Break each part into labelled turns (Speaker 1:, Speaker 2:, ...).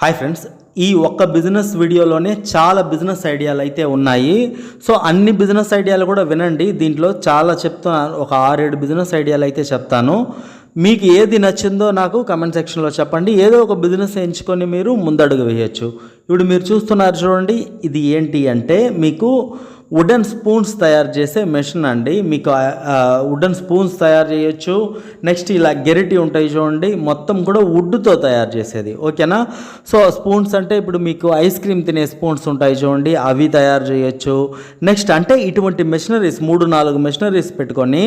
Speaker 1: Hi friends ఈ ఒక్క business వీడియోలోనే చాలా బిజినెస్ ఐడియాలు అయితే ఉన్నాయి. సో అన్ని బిజినెస్ ఐడియాలు కూడా వినండి. దీంట్లో చాలా చెప్తున్నాను. ఒక ఆరేడు బిజినెస్ ఐడియాలు అయితే చెప్తాను. మీకు ఏది నచ్చిందో నాకు కమెంట్ సెక్షన్లో చెప్పండి. ఏదో ఒక బిజినెస్ ఎంచుకొని మీరు ముందడుగు వేయచ్చు. ఇప్పుడు మీరు చూస్తున్నారు చూడండి ఇది ఏంటి అంటే మీకు వుడెన్ స్పూన్స్ తయారు చేసే మెషిన్ అండి. మీకు వుడెన్ స్పూన్స్ తయారు చేయొచ్చు. నెక్స్ట్ ఇలా గెరిటి ఉంటాయి చూడండి. మొత్తం కూడా వుడ్తో తయారు చేసేది. ఓకేనా సో స్పూన్స్ అంటే ఇప్పుడు మీకు ఐస్ క్రీమ్ తినే స్పూన్స్ ఉంటాయి చూడండి. అవి తయారు చేయొచ్చు. నెక్స్ట్ అంటే ఇటువంటి మెషినరీస్ మూడు నాలుగు మెషినరీస్ పెట్టుకొని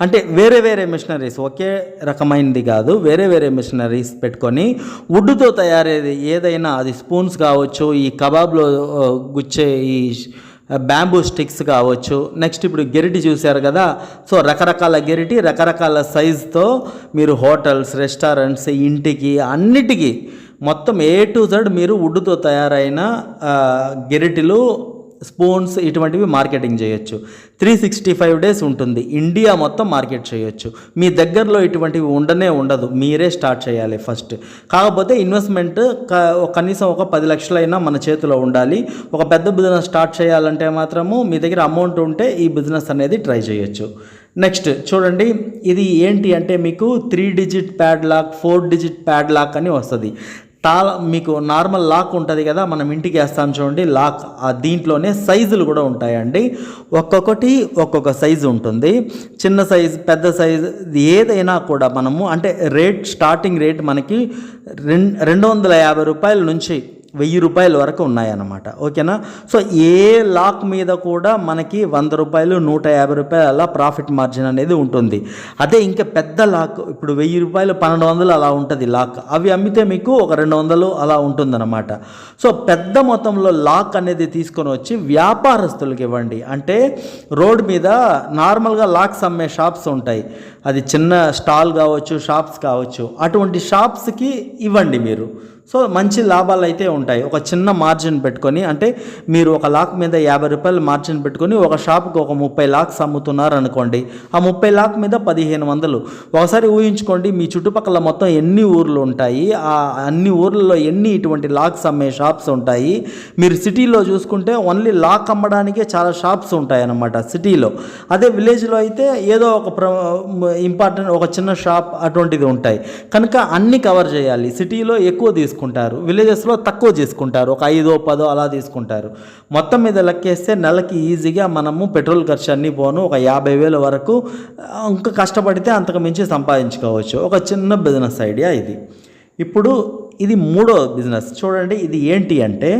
Speaker 1: అంటే వేరే వేరే మెషినరీస్ ఒకే రకమైనది కాదు. వేరే వేరే మెషినరీస్ పెట్టుకొని వుడ్తో తయారయ్యేది ఏదైనా అది స్పూన్స్ కావచ్చు ఈ కబాబ్లో గుచ్చే ఈ బ్యాంబూ స్టిక్స్ కావచ్చు. నెక్స్ట్ ఇప్పుడు గెరిటి చూశారు కదా. సో రకరకాల గెరిటి రకరకాల సైజుతో మీరు హోటల్స్ రెస్టారెంట్స్ ఇంటికి అన్నిటికీ మొత్తం ఏ టు జెడ్ మీరు వుడ్తో తయారైన గెరిటిలు స్పూన్స్ ఇటువంటివి మార్కెటింగ్ చేయొచ్చు. త్రీ సిక్స్టీ ఫైవ్ డేస్ ఉంటుంది. ఇండియా మొత్తం మార్కెట్ చేయొచ్చు. మీ దగ్గరలో ఇటువంటివి ఉండనే ఉండదు. మీరే స్టార్ట్ చేయాలి ఫస్ట్. కాకపోతే ఇన్వెస్ట్మెంట్ క- కనీసం ఒక పది లక్షలైనా మన చేతిలో ఉండాలి. ఒక పెద్ద బిజినెస్ స్టార్ట్ చేయాలంటే మాత్రము మీ దగ్గర అమౌంట్ ఉంటే ఈ బిజినెస్ అనేది ట్రై చేయొచ్చు. నెక్స్ట్ చూడండి. ఇది ఏంటి అంటే మీకు three digit padlock four digit padlock అని వస్తుంది. తాళ మీకు నార్మల్ లాక్ ఉంటుంది కదా మనం ఇంటికి వేస్తాను చూడండి లాక్. ఆ దీంట్లోనే సైజులు కూడా ఉంటాయండి. ఒక్కొక్కటి ఒక్కొక్క సైజు ఉంటుంది. చిన్న సైజు పెద్ద సైజు ఏదైనా కూడా మనము అంటే రేట్ స్టార్టింగ్ రేట్ మనకి రెండు రెండు వందల యాభై రూపాయల నుంచి వెయ్యి రూపాయల వరకు ఉన్నాయన్నమాట. ఓకేనా? సో ఏ లాక్ మీద కూడా మనకి వంద రూపాయలు నూట యాభై రూపాయలు అలా ప్రాఫిట్ మార్జిన్ అనేది ఉంటుంది. అదే ఇంకా పెద్ద లాక్ ఇప్పుడు వెయ్యి రూపాయలు పన్నెండు వందలు అలా ఉంటుంది లాక్. అవి అమ్మితే మీకు ఒక రెండు వందలు అలా ఉంటుందన్నమాట. సో పెద్ద మొత్తంలో లాక్ అనేది తీసుకొని వచ్చి వ్యాపారస్తులకు ఇవ్వండి. అంటే రోడ్ మీద నార్మల్గా లాక్స్ అమ్మే షాప్స్ ఉంటాయి. అది చిన్న స్టాల్ కావచ్చు షాప్స్ కావచ్చు. అటువంటి షాప్స్కి ఇవ్వండి మీరు. సో మంచి లాభాలు అయితే ఉంటాయి. ఒక చిన్న మార్జిన్ పెట్టుకొని అంటే మీరు ఒక లాక్ మీద యాభై రూపాయలు మార్జిన్ పెట్టుకొని ఒక షాప్కి ఒక ముప్పై లాక్స్ అమ్ముతున్నారు అనుకోండి ఆ ముప్పై లాక్ మీద పదిహేను వందలు. ఒకసారి ఊహించుకోండి మీ చుట్టుపక్కల మొత్తం ఎన్ని ఊర్లు ఉంటాయి ఆ అన్ని ఊర్లలో ఎన్ని ఇటువంటి లాక్స్ అమ్మే షాప్స్ ఉంటాయి మీరు సిటీలో చూసుకుంటే ఓన్లీ లాక్ అమ్మడానికే చాలా షాప్స్ ఉంటాయి అన్నమాట సిటీలో అదే విలేజ్లో అయితే ఏదో ఒక ప్ర ఇంపార్టెంట్ ఒక చిన్న షాప్ అటువంటిది ఉంటాయి. కనుక అన్ని కవర్ చేయాలి. సిటీలో ఎక్కువ తీసుకు చేసుకుంటారు విలేజెస్లో తక్కువ తీసుకుంటారు ఒక ఐదో పదో అలా తీసుకుంటారు. మొత్తం మీద లెక్కేస్తే నెలకి ఈజీగా మనము పెట్రోల్ ఖర్చు అన్నీ పోను ఒక యాభై వేల వరకు ఇంకా కష్టపడితే అంతకు మించి సంపాదించుకోవచ్చు. ఒక చిన్న బిజినెస్ ఐడియా ఇది. ఇప్పుడు ఇది మూడో బిజినెస్ చూడండి ఇది ఏంటి అంటే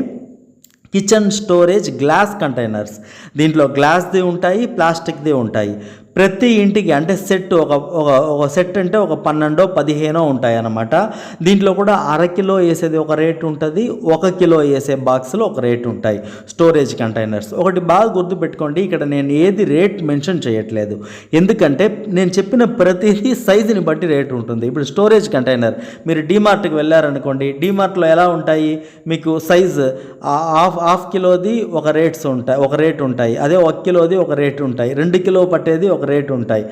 Speaker 1: కిచెన్ స్టోరేజ్ గ్లాస్ కంటైనర్స్ దీంట్లో గ్లాస్ది ఉంటాయి ప్లాస్టిక్ది ఉంటాయి. ప్రతి ఇంటికి అంటే సెట్ ఒక ఒక ఒక సెట్ అంటే ఒక పన్నెండో పదిహేనో ఉంటాయన్నమాట. దీంట్లో కూడా అర కిలో వేసేది ఒక రేట్ ఉంటుంది ఒక కిలో వేసే బాక్స్లో ఒక రేట్ ఉంటాయి. Storage containers. ఒకటి బాగా గుర్తుపెట్టుకోండి ఇక్కడ నేను ఏది రేట్ మెన్షన్ చేయట్లేదు. ఎందుకంటే నేను చెప్పిన ప్రతిదీ సైజుని బట్టి రేట్ ఉంటుంది. ఇప్పుడు స్టోరేజ్ కంటైనర్ మీరు డీమార్ట్కి వెళ్ళారనుకోండి డీమార్ట్లో ఎలా ఉంటాయి? మీకు సైజు హాఫ్ హాఫ్ కిలోది ఒక రేట్స్ ఉంటాయి ఒక రేట్ ఉంటాయి. అదే ఒక కిలోది ఒక రేట్ ఉంటాయి. రెండు కిలో పట్టేది ఒక రేట్ ఉంటాయి.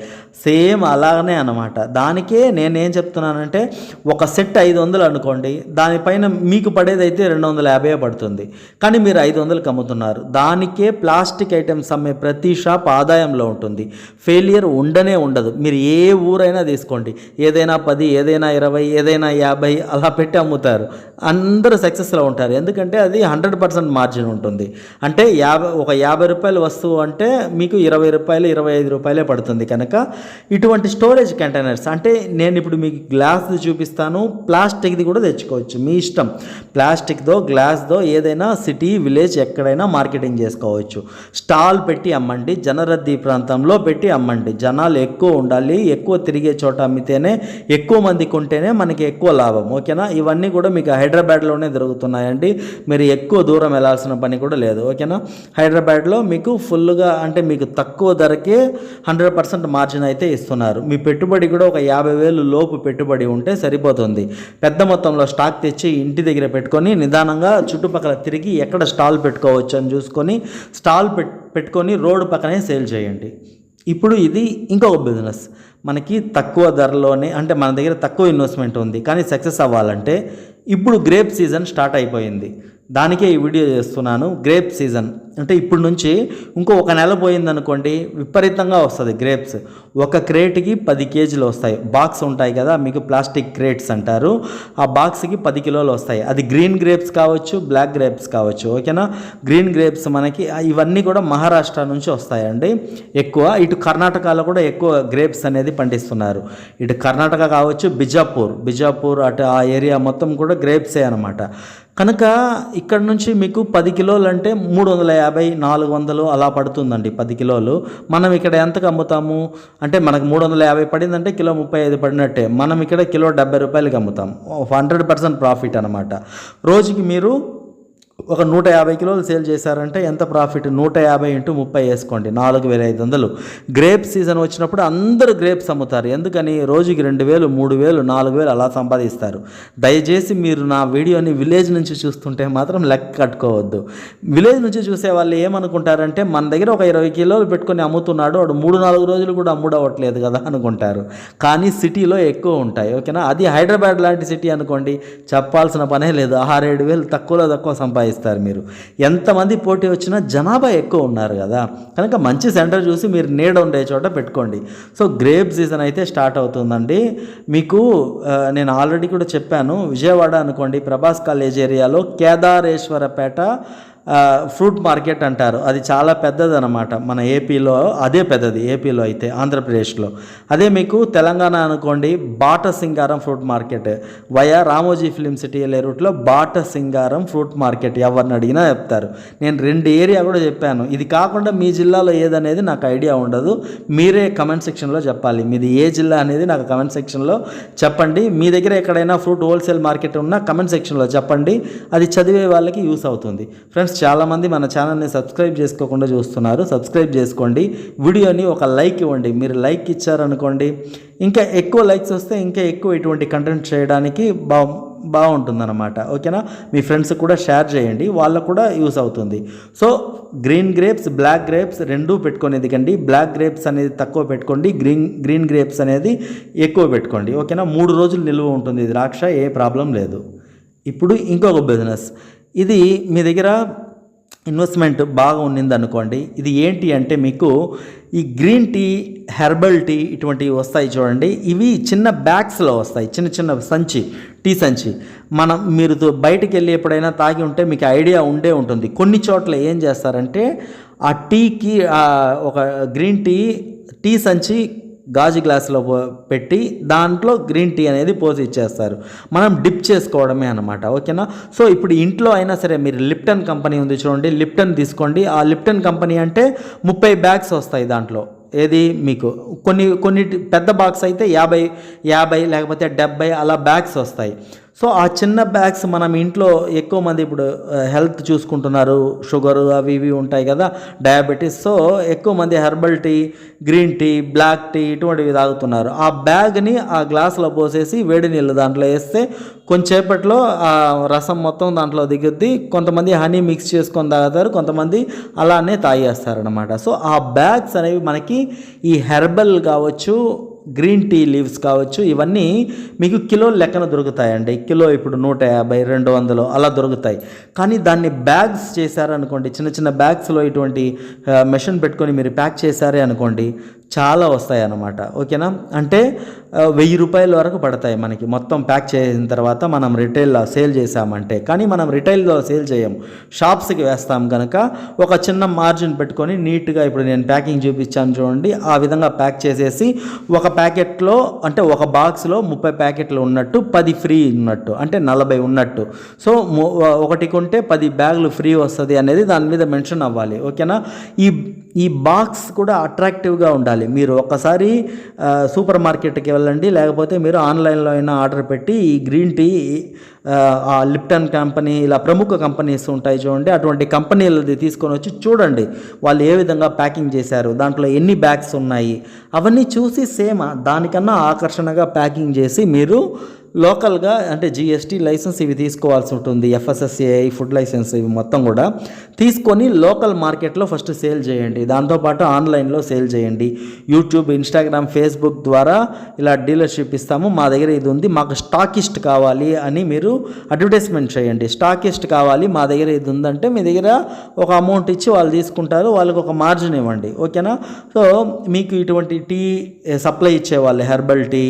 Speaker 1: సేమ్ అలాగనే అనమాట దానికే నేనేం చెప్తున్నానంటే ఒక సెట్ ఐదు వందలు అనుకోండి దానిపైన మీకు పడేది అయితే రెండు వందల యాభై పడుతుంది. కానీ మీరు ఐదు వందలకు అమ్ముతున్నారు. దానికే ప్లాస్టిక్ ఐటమ్స్ అమ్మే ప్రతి షాప్ ఆదాయంలో ఉంటుంది. ఫెయిలియర్ ఉండనే ఉండదు. మీరు ఏ ఊరైనా తీసుకోండి. ఏదైనా పది ఏదైనా ఇరవై ఏదైనా యాభై అలా పెట్టి అమ్ముతారు. అందరూ సక్సెస్లో ఉంటారు. ఎందుకంటే అది హండ్రెడ్ పర్సెంట్ మార్జిన్ ఉంటుంది. అంటే యాభై ఒక యాభై రూపాయల వస్తువు అంటే మీకు ఇరవై రూపాయలు ఇరవై ఐదు రూపాయలు పడుతుంది కనుక ఇటువంటి స్టోరేజ్ కంటైనర్స్ అంటే నేను ఇప్పుడు మీకు గ్లాస్ది చూపిస్తాను ప్లాస్టిక్ది కూడా తెచ్చుకోవచ్చు మీ ఇష్టం. ప్లాస్టిక్దో గ్లాస్దో ఏదైనా సిటీ విలేజ్ ఎక్కడైనా మార్కెటింగ్ చేసుకోవచ్చు. స్టాల్ పెట్టి అమ్మండి జనరద్దీ ప్రాంతంలో పెట్టి అమ్మండి. జనాలు ఎక్కువ ఉండాలి ఎక్కువ తిరిగే చోట అమ్మితేనే ఎక్కువ మంది కొంటేనే మనకి ఎక్కువ లాభం ఓకేనా? ఇవన్నీ కూడా మీకు హైదరాబాద్లోనే దొరుకుతున్నాయండి. మీరు ఎక్కువ దూరం వెళ్ళాల్సిన పని కూడా లేదు ఓకేనా? హైదరాబాద్లో మీకు ఫుల్గా అంటే మీకు తక్కువ ధరకే హండ్రెడ్ పర్సెంట్ మార్జిన్ అయితే ఇస్తున్నారు. మీ పెట్టుబడి కూడా ఒక యాభై వేలు లోపు పెట్టుబడి ఉంటే సరిపోతుంది. పెద్ద మొత్తంలో స్టాక్ తెచ్చి ఇంటి దగ్గర పెట్టుకొని నిదానంగా చుట్టుపక్కల తిరిగి ఎక్కడ స్టాల్ పెట్టుకోవచ్చు అని చూసుకొని స్టాల్ పెట్ పెట్టుకొని రోడ్డు పక్కనే సేల్ చేయండి. ఇప్పుడు ఇది ఇంకొక బిజినెస్. మనకి తక్కువ ధరలోనే అంటే మన దగ్గర తక్కువ ఇన్వెస్ట్మెంట్ ఉంది. కానీ సక్సెస్ అవ్వాలంటే ఇప్పుడు గ్రేప్ సీజన్ స్టార్ట్ అయిపోయింది. దానికే ఈ వీడియో చేస్తున్నాను. Grape season. అంటే ఇప్పుడు నుంచి ఇంకో ఒక నెల పోయిందనుకోండి విపరీతంగా వస్తుంది గ్రేప్స్. ఒక క్రేట్కి పది కేజీలు వస్తాయి. బాక్స్ ఉంటాయి కదా మీకు ప్లాస్టిక్ క్రేట్స్ అంటారు. ఆ బాక్స్కి పది కిలోలు వస్తాయి. అది గ్రీన్ గ్రేప్స్ కావచ్చు బ్లాక్ గ్రేప్స్ కావచ్చు ఓకేనా? గ్రీన్ గ్రేప్స్ మనకి ఇవన్నీ కూడా మహారాష్ట్ర నుంచి వస్తాయండి. ఎక్కువ ఇటు కర్ణాటకలో కూడా ఎక్కువ గ్రేప్స్ అనేది పండిస్తున్నారు. ఇటు కర్ణాటక కావచ్చు బిజాపూర్. బిజాపూర్ అటు ఆ ఏరియా మొత్తం కూడా గ్రేప్సే అనమాట కనుక ఇక్కడ నుంచి మీకు పది కిలోలు అంటే మూడు వందల యాభై నాలుగు వందలు అలా పడుతుందండి పది కిలోలు. మనం ఇక్కడ ఎంతకు అమ్ముతాము? అంటే మనకు మూడు వందల యాభై పడిందంటే కిలో ముప్పై ఐదు పడినట్టే. మనం ఇక్కడ కిలో డెబ్బై రూపాయలకి అమ్ముతాం. హండ్రెడ్ పర్సెంట్ ప్రాఫిట్ అనమాట రోజుకి మీరు ఒక నూట యాభై కిలోలు సేల్ చేశారంటే ఎంత ప్రాఫిట్? నూట యాభై ఇంటూ ముప్పై వేసుకోండి. నాలుగు వేల ఐదు వందలు. గ్రేప్ సీజన్ వచ్చినప్పుడు అందరూ గ్రేప్స్ అమ్ముతారు. ఎందుకని? రోజుకి రెండు వేలు మూడు వేలు నాలుగు వేలు అలా సంపాదిస్తారు. దయచేసి మీరు నా వీడియోని విలేజ్ నుంచి చూస్తుంటే మాత్రం లెక్క కట్టుకోవద్దు. విలేజ్ నుంచి చూసే వాళ్ళు ఏమనుకుంటారంటే మన దగ్గర ఒక ఇరవై కిలోలు పెట్టుకొని అమ్ముతున్నాడు. వాడు మూడు నాలుగు రోజులు కూడా అమ్ముడవట్లేదు కదా అనుకుంటారు. కానీ సిటీలో ఎక్కువ ఉంటాయి. ఓకేనా? అది హైదరాబాద్ లాంటి సిటీ అనుకోండి. చెప్పాల్సిన పనే లేదు. ఆరేడు వేలు తక్కువలో తక్కువ సంపాదిస్తారు. మీరు. ఎంతమంది పోటీ వచ్చినా జనాభా ఎక్కువ ఉన్నారు కదా. కనుక మంచి సెంటర్ చూసి మీరు నీడ ఉండే చోట పెట్టుకోండి. సో గ్రేప్ సీజన్ అయితే స్టార్ట్ అవుతుందండి. మీకు నేను ఆల్రెడీ కూడా చెప్పాను. విజయవాడ అనుకోండి ప్రభాస్ కాలేజ్ ఏరియాలో కేదారేశ్వరపేట ఫ్రూట్ మార్కెట్ అంటారు. అది చాలా పెద్దది అనమాట మన ఏపీలో అదే పెద్దది ఏపీలో అయితే ఆంధ్రప్రదేశ్లో. అదే మీకు తెలంగాణ అనుకోండి Batasingaram fruit market. Via Ramoji film city వెళ్ళే రూట్లో బాట సింగారం ఫ్రూట్ మార్కెట్ ఎవరిని అడిగినా చెప్తారు. నేను రెండు ఏరియా కూడా చెప్పాను. ఇది కాకుండా మీ జిల్లాలో ఏదనేది నాకు ఐడియా ఉండదు. మీరే కమెంట్ సెక్షన్లో చెప్పాలి. మీది ఏ జిల్లా అనేది నాకు కమెంట్ సెక్షన్లో చెప్పండి. మీ దగ్గర ఎక్కడైనా ఫ్రూట్ హోల్సేల్ మార్కెట్ ఉన్నా కమెంట్ సెక్షన్లో చెప్పండి. అది చదివే వాళ్ళకి యూస్ అవుతుంది. ఫ్రెండ్స్ చాలామంది మన ఛానల్ని సబ్స్క్రైబ్ చేసుకోకుండా చూస్తున్నారు. సబ్స్క్రైబ్ చేసుకోండి. వీడియోని ఒక లైక్ ఇవ్వండి. మీరు లైక్ ఇచ్చారనుకోండి ఇంకా ఎక్కువ లైక్స్ వస్తే ఇంకా ఎక్కువ ఇటువంటి కంటెంట్ చేయడానికి బా బాగుంటుందన్నమాట. ఓకేనా? మీ ఫ్రెండ్స్ కూడా షేర్ చేయండి. వాళ్ళకు కూడా యూస్ అవుతుంది. So green grapes black grapes రెండూ పెట్టుకొని ఎదిగండి. బ్లాక్ గ్రేప్స్ అనేది తక్కువ పెట్టుకోండి. గ్రీన్ గ్రీన్ గ్రేప్స్ అనేది ఎక్కువ పెట్టుకోండి. ఓకేనా? మూడు రోజులు నిలువ ఉంటుంది. ద్రాక్ష ఏ ప్రాబ్లం లేదు. ఇప్పుడు ఇంకొక బిజినెస్. ఇది మీ దగ్గర ఇన్వెస్ట్మెంట్ బాగా ఉన్నింది అనుకోండి ఇది ఏంటి అంటే మీకు ఈ గ్రీన్ టీ హెర్బల్ టీ ఇటువంటివి వస్తాయి చూడండి. ఇవి చిన్న బ్యాగ్స్లో వస్తాయి. చిన్న చిన్న సంచి టీ సంచి. మనం మీరు తో- బయటికి వెళ్ళి ఎప్పుడైనా తాగి ఉంటే మీకు ఐడియా ఉండే ఉంటుంది. కొన్ని చోట్ల ఏం చేస్తారంటే ఆ టీకి ఒక గ్రీన్ టీ టీ సంచి గాజు గ్లాసులో పెట్టి దాంట్లో గ్రీన్ టీ అనేది పోసి ఇచ్చేస్తారు. మనం డిప్ చేసుకోవడమే అనమాట ఓకేనా? సో ఇప్పుడు ఇంట్లో అయినా సరే మీరు లిప్టన్ కంపెనీ ఉంది చూడండి. లిప్టన్ తీసుకోండి. ఆ లిప్టన్ కంపెనీ అంటే ముప్పై బ్యాగ్స్ వస్తాయి దాంట్లో. ఏది మీకు? కొన్ని కొన్ని పెద్ద బాక్స్ అయితే యాభై యాభై లేకపోతే డెబ్బై అలా బ్యాగ్స్ వస్తాయి. సో ఆ చిన్న బ్యాగ్స్ మనం ఇంట్లో ఎక్కువ మంది ఇప్పుడు హెల్త్ చూసుకుంటున్నారు షుగర్ అవి ఇవి ఉంటాయి కదా డయాబెటీస్. సో ఎక్కువ మంది herbal tea green tea black tea ఇటువంటివి తాగుతున్నారు. ఆ బ్యాగ్ని ఆ గ్లాసులో పోసేసి వేడి నీళ్ళు దాంట్లో వేస్తే కొంచెంసేపట్లో ఆ రసం మొత్తం దాంట్లో దిగుద్ది. కొంతమంది హనీ మిక్స్ చేసుకొని తాగుతారు కొంతమంది అలానే తాగేస్తారనమాట సో ఆ బ్యాగ్స్ అనేవి మనకి ఈ హెర్బల్ కావచ్చు గ్రీన్ టీ లీవ్స్ కావచ్చు ఇవన్నీ మీకు కిలో లెక్కన దొరుకుతాయండి. కిలో ఇప్పుడు నూట యాభై రెండు వందలు అలా దొరుకుతాయి. కానీ దాన్ని బ్యాగ్స్ చేశారనుకోండి చిన్న చిన్న బ్యాగ్స్లో ఇటువంటి మెషిన్ పెట్టుకొని మీరు ప్యాక్ చేశారే అనుకోండి చాలా వస్తాయి అన్నమాట ఓకేనా? అంటే వెయ్యి రూపాయల వరకు పడతాయి మనకి. మొత్తం ప్యాక్ చేసిన తర్వాత మనం రిటైల్లో సేల్ చేసామంటే కానీ మనం రిటైల్లో సేల్ చేయము. షాప్స్కి వేస్తాం కనుక ఒక చిన్న మార్జిన్ పెట్టుకొని నీట్గా ఇప్పుడు నేను ప్యాకింగ్ చూపించాను చూడండి. ఆ విధంగా ప్యాక్ చేసేసి ఒక ప్యాకెట్లో అంటే ఒక బాక్స్లో ముప్పై ప్యాకెట్లు ఉన్నట్టు పది ఫ్రీ ఉన్నట్టు. అంటే నలభై ఉన్నట్టు. సో ఒకటి కొంటే పది బ్యాగులు ఫ్రీ వస్తుంది అనేది దాని మీద మెన్షన్ అవ్వాలి. ఓకేనా? ఈ ఈ బాక్స్ కూడా అట్రాక్టివ్గా ఉండాలి. మీరు ఒక్కసారి సూపర్ మార్కెట్కి వెళ్ళండి లేకపోతే మీరు ఆన్లైన్లో అయినా ఆర్డర్ పెట్టి ఈ గ్రీన్ టీ ఆ లిప్టన్ కంపెనీ ఇలా ప్రముఖ కంపెనీస్ ఉంటాయి చూడండి అటువంటి కంపెనీలది తీసుకొని వచ్చి చూడండి వాళ్ళు ఏ విధంగా ప్యాకింగ్ చేశారు దాంట్లో ఎన్ని బ్యాగ్స్ ఉన్నాయి అవన్నీ చూసి సేమ్ దానికన్నా ఆకర్షణగా ప్యాకింగ్ చేసి మీరు లోకల్గా అంటే జిఎస్టీ లైసెన్స్ ఇవి తీసుకోవాల్సి ఉంటుంది ఎఫ్ఎస్ఎస్ఏఐ ఫుడ్ లైసెన్స్ ఇవి మొత్తం కూడా. తీసుకొని లోకల్ మార్కెట్లో ఫస్ట్ సేల్ చేయండి. దాంతోపాటు ఆన్లైన్లో సేల్ చేయండి. యూట్యూబ్ ఇన్స్టాగ్రామ్ ఫేస్బుక్ ద్వారా ఇలా డీలర్షిప్ ఇస్తాము. మా దగ్గర ఇది ఉంది. మాకు స్టాకిస్ట్ కావాలి అని మీరు అడ్వర్టైజ్మెంట్ చేయండి. స్టాకిస్ట్ కావాలి మా దగ్గర ఇది ఉందంటే మీ దగ్గర ఒక అమౌంట్ ఇచ్చి వాళ్ళు తీసుకుంటారు. వాళ్ళకి ఒక మార్జిన్ ఇవ్వండి. ఓకేనా? సో మీకు ఇటువంటి టీ సప్లై ఇచ్చేవాళ్ళు హెర్బల్ టీ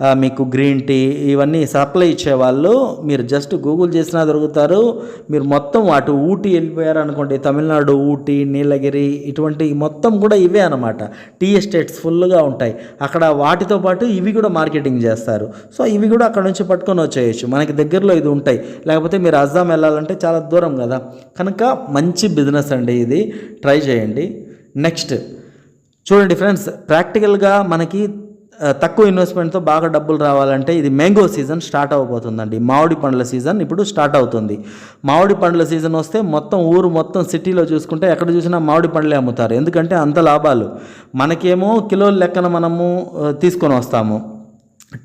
Speaker 1: మీకు గ్రీన్ టీ ఇవన్నీ సప్లై ఇచ్చేవాళ్ళు. మీరు జస్ట్ గూగుల్ చేసినా దొరుకుతారు. మీరు మొత్తం అటు ఊటీ వెళ్ళిపోయారు అనుకోండి తమిళనాడు ఊటీ నీలగిరి ఇటువంటి మొత్తం కూడా ఇవే అనమాట టీ ఎస్టేట్స్ ఫుల్గా ఉంటాయి. అక్కడ వాటితో పాటు ఇవి కూడా మార్కెటింగ్ చేస్తారు. సో ఇవి కూడా అక్కడ నుంచి పట్టుకొని వచ్చేయచ్చు. మనకి దగ్గరలో ఇది ఉంటాయి. లేకపోతే మీరు అస్సాం వెళ్ళాలంటే చాలా దూరం కదా. కనుక మంచి బిజినెస్ అండి ఇది. ట్రై చేయండి. నెక్స్ట్ చూడండి ఫ్రెండ్స్ ప్రాక్టికల్గా మనకి తక్కువ ఇన్వెస్ట్మెంట్తో బాగా డబ్బులు రావాలంటే ఇది మ్యాంగో సీజన్ స్టార్ట్ అవ్వబోతుందండి. మామిడి పండ్ల సీజన్ ఇప్పుడు స్టార్ట్ అవుతుంది. మామిడి పండ్ల సీజన్ వస్తే మొత్తం ఊరు మొత్తం సిటీలో చూసుకుంటే ఎక్కడ చూసినా మామిడి పండ్లే అమ్ముతారు. ఎందుకంటే అంత లాభాలు. మనకేమో కిలోల లెక్కన మనము తీసుకొని వస్తాము.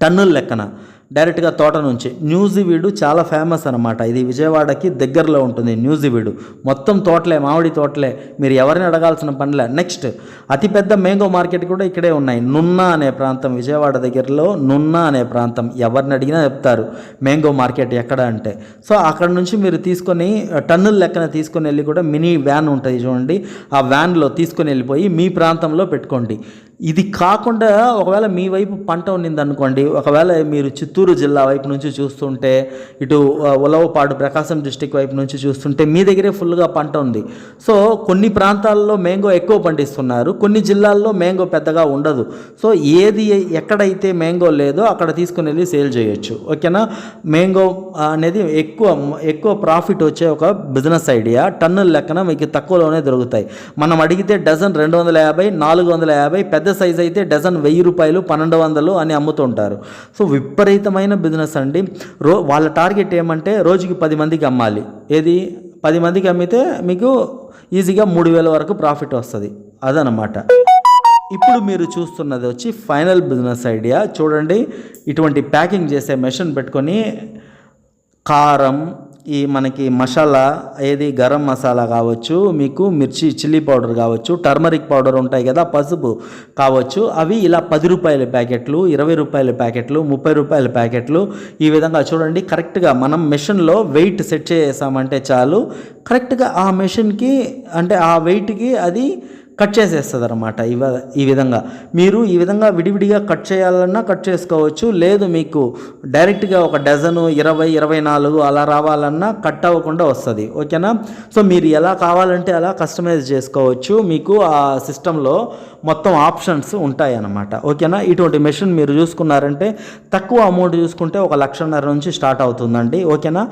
Speaker 1: టన్నుల లెక్కన. డైరెక్ట్గా తోట నుంచి. న్యూజివీడు చాలా ఫేమస్ అనమాట ఇది విజయవాడకి దగ్గరలో ఉంటుంది న్యూజివీడు. మొత్తం తోటలే మామిడి తోటలే. మీరు ఎవరిని అడగాల్సిన పనిలే నెక్స్ట్ అతిపెద్ద మ్యాంగో మార్కెట్ కూడా ఇక్కడే ఉన్నాయి. నున్నా అనే ప్రాంతం విజయవాడ దగ్గరలో నున్నా అనే ప్రాంతం. ఎవరిని అడిగినా చెప్తారు మ్యాంగో మార్కెట్ ఎక్కడ? అంటే. సో అక్కడ నుంచి మీరు తీసుకొని టన్నుల లెక్కన తీసుకొని వెళ్ళి కూడా మినీ వ్యాన్ ఉంటుంది చూడండి. ఆ వ్యాన్లో తీసుకొని వెళ్ళిపోయి మీ ప్రాంతంలో పెట్టుకోండి. ఇది కాకుండా ఒకవేళ మీ వైపు పంట ఉన్నింది అనుకోండి ఒకవేళ మీరు చిత్తూరు జిల్లా వైపు నుంచి చూస్తుంటే ఇటు ఉలవపాడు ప్రకాశం డిస్టిక్ వైపు నుంచి చూస్తుంటే మీ దగ్గరే ఫుల్గా పంట ఉంది. సో కొన్ని ప్రాంతాల్లో మ్యాంగో ఎక్కువ పండిస్తున్నారు కొన్ని జిల్లాల్లో మ్యాంగో పెద్దగా ఉండదు. సో ఏది ఎక్కడైతే మ్యాంగో లేదో అక్కడ తీసుకుని వెళ్ళి సేల్ చేయొచ్చు. ఓకేనా? మ్యాంగో అనేది ఎక్కువ ఎక్కువ ప్రాఫిట్ వచ్చే ఒక బిజినెస్ ఐడియా. టన్నుల లెక్కన మీకు తక్కువలోనే దొరుకుతాయి. మనం అడిగితే డజన్ రెండు వందల యాభై నాలుగు వందల యాభై పెద్ద సైజ్ అయితే డజన్ వెయ్యి రూపాయలు పన్నెండు వందలు అని అమ్ముతుంటారు. సో విపరీతమైన బిజినెస్ అండి. రో వాళ్ళ టార్గెట్ ఏమంటే రోజుకి పది మందికి అమ్మాలి. ఏది? పది మందికి అమ్మితే మీకు ఈజీగా మూడు వేల వరకు ప్రాఫిట్ వస్తుంది. అదనమాట. ఇప్పుడు మీరు చూస్తున్నది వచ్చి ఫైనల్ బిజినెస్ ఐడియా. చూడండి ఇటువంటి ప్యాకింగ్ చేసే మెషిన్ పెట్టుకొని కారం ఈ మనకి మసాలా ఏది గరం మసాలా కావచ్చు మీకు మిర్చి చిల్లీ పౌడర్ కావచ్చు టర్మరిక్ పౌడర్ ఉంటాయి కదా పసుపు కావచ్చు అవి ఇలా పది రూపాయల ప్యాకెట్లు ఇరవై రూపాయల ప్యాకెట్లు ముప్పై రూపాయల ప్యాకెట్లు ఈ విధంగా చూడండి కరెక్ట్గా మనం మెషిన్లో వెయిట్ సెట్ చేసామంటే చాలు కరెక్ట్గా ఆ మెషిన్కి అంటే ఆ వెయిట్కి అది కట్ చేసేస్తుంది అనమాట ఇవ ఈ విధంగా. మీరు ఈ విధంగా విడివిడిగా కట్ చేయాలన్నా కట్ చేసుకోవచ్చు. లేదు మీకు డైరెక్ట్గా ఒక డజను ఇరవై ఇరవై నాలుగు అలా రావాలన్నా కట్ అవ్వకుండా వస్తుంది. ఓకేనా? సో మీరు ఎలా కావాలంటే అలా కస్టమైజ్ చేసుకోవచ్చు. మీకు ఆ సిస్టంలో మొత్తం ఆప్షన్స్ ఉంటాయి అన్నమాట ఓకేనా? ఇటువంటి మెషిన్ మీరు చూసుకున్నారంటే తక్కువ అమౌంట్ చూసుకుంటే ఒక లక్షన్నర నుంచి స్టార్ట్ అవుతుందండి. ఓకేనా?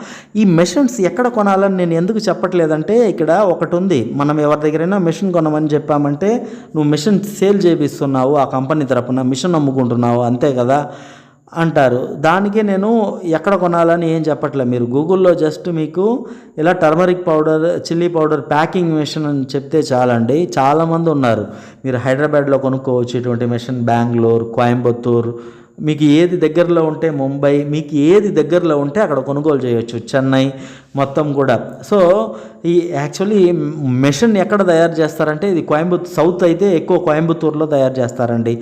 Speaker 1: ఈ మెషిన్స్ ఎక్కడ కొనాలని నేను ఎందుకు చెప్పట్లేదంటే ఇక్కడ ఒకటి ఉంది మనం ఎవరి దగ్గరైనా మెషిన్ కొనమని చెప్పామంటే నువ్వు మిషన్ సేల్ చేపిస్తున్నావు ఆ కంపెనీ తరపున మిషన్ అమ్ముకుంటున్నావు అంతే కదా అంటారు. దానికే నేను ఎక్కడ కొనాలని ఏం చెప్పట్లే. మీరు గూగుల్లో జస్ట్ మీకు ఇలా turmeric powder chilli powder packing machine అని చెప్తే చాలండి. చాలామంది ఉన్నారు. మీరు హైదరాబాద్లో కొనుక్కోవచ్చు ఇటువంటి మెషిన్. బెంగళూరు కోయంబత్తూరు. మీకు ఏది దగ్గరలో ఉంటే ముంబై మీకు ఏది దగ్గరలో ఉంటే అక్కడ కొనుగోలు చేయొచ్చు. చెన్నై మొత్తం కూడా. సో ఈ యాక్చువల్లీ మెషిన్ ఎక్కడ తయారు చేస్తారంటే ఇది కోయంబత్తూర్ సౌత్ అయితే ఎక్కువ కోయంబత్తూరులో తయారు చేస్తారండి.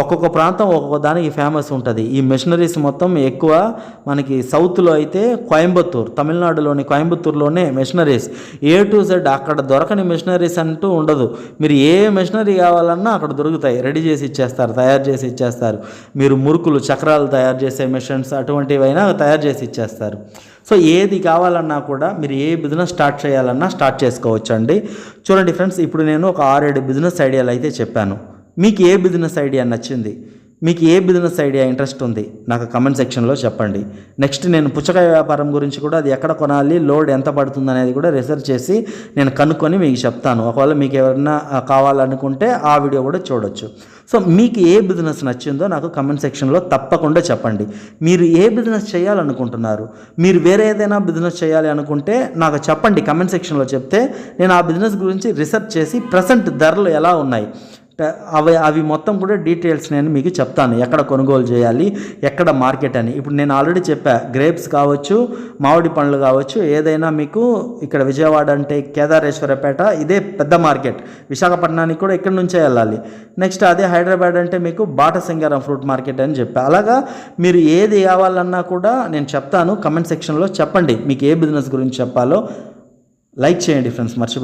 Speaker 1: ఒక్కొక్క ప్రాంతం ఒక్కొక్క దానికి ఫేమస్ ఉంటుంది. ఈ మిషనరీస్ మొత్తం ఎక్కువ మనకి సౌత్లో అయితే కోయంబత్తూర్ తమిళనాడులోని కోయంబత్తూరులోనే మిషనరీస్ ఏ టు జెడ్ అక్కడ దొరకని మిషనరీస్ అంటూ ఉండదు. మీరు ఏ మిషనరీ కావాలన్నా అక్కడ దొరుకుతాయి. రెడీ చేసి ఇచ్చేస్తారు తయారు చేసి ఇచ్చేస్తారు. మీరు మురుకులు చక్రాలు తయారు చేసే మిషన్స్ అటువంటివైనా తయారు చేసి ఇచ్చేస్తారు. సో ఏది కావాలన్నా కూడా మీరు ఏ బిజినెస్ స్టార్ట్ చేయాలన్నా స్టార్ట్ చేసుకోవచ్చు అండి చూడండి ఫ్రెండ్స్ ఇప్పుడు నేను ఒక ఆరేడు బిజినెస్ ఐడియాలు అయితే చెప్పాను. మీకు ఏ బిజినెస్ ఐడియా నచ్చింది? మీకు ఏ బిజినెస్ ఐడియా ఇంట్రెస్ట్ ఉంది నాకు కమెంట్ సెక్షన్లో చెప్పండి. నెక్స్ట్ నేను పుచ్చకాయ వ్యాపారం గురించి కూడా అది ఎక్కడ కొనాలి లోడ్ ఎంత పడుతుంది అనేది కూడా రీసెర్చ్ చేసి నేను కనుక్కొని మీకు చెప్తాను. ఒకవేళ మీకు ఎవరైనా కావాలనుకుంటే ఆ వీడియో కూడా చూడొచ్చు. సో మీకు ఏ బిజినెస్ నచ్చిందో నాకు కమెంట్ సెక్షన్లో తప్పకుండా చెప్పండి. మీరు ఏ బిజినెస్ చేయాలనుకుంటున్నారు? మీరు వేరే ఏదైనా బిజినెస్ చేయాలి అనుకుంటే నాకు చెప్పండి. కమెంట్ సెక్షన్లో చెప్తే నేను ఆ బిజినెస్ గురించి రీసెర్చ్ చేసి ప్రజెంట్ ధరలు ఎలా ఉన్నాయి? అవి అవి మొత్తం కూడా డీటెయిల్స్ నేను మీకు చెప్తాను. ఎక్కడ కొనుగోలు చేయాలి ఎక్కడ మార్కెట్ అని. ఇప్పుడు నేను ఆల్రెడీ చెప్పా గ్రేప్స్ కావచ్చు మామిడి పండ్లు కావచ్చు ఏదైనా మీకు ఇక్కడ విజయవాడ అంటే కేదారేశ్వరపేట ఇదే పెద్ద మార్కెట్. విశాఖపట్నానికి కూడా ఇక్కడ నుంచే వెళ్ళాలి. నెక్స్ట్ అదే హైదరాబాద్ అంటే మీకు బాటసింగారం ఫ్రూట్ మార్కెట్ అని చెప్పా. అలాగా మీరు ఏది కావాలన్నా కూడా నేను చెప్తాను. కమెంట్ సెక్షన్లో చెప్పండి. మీకు ఏ బిజినెస్ గురించి చెప్పాలో. లైక్ చేయండి ఫ్రెండ్స్. మర్చిపో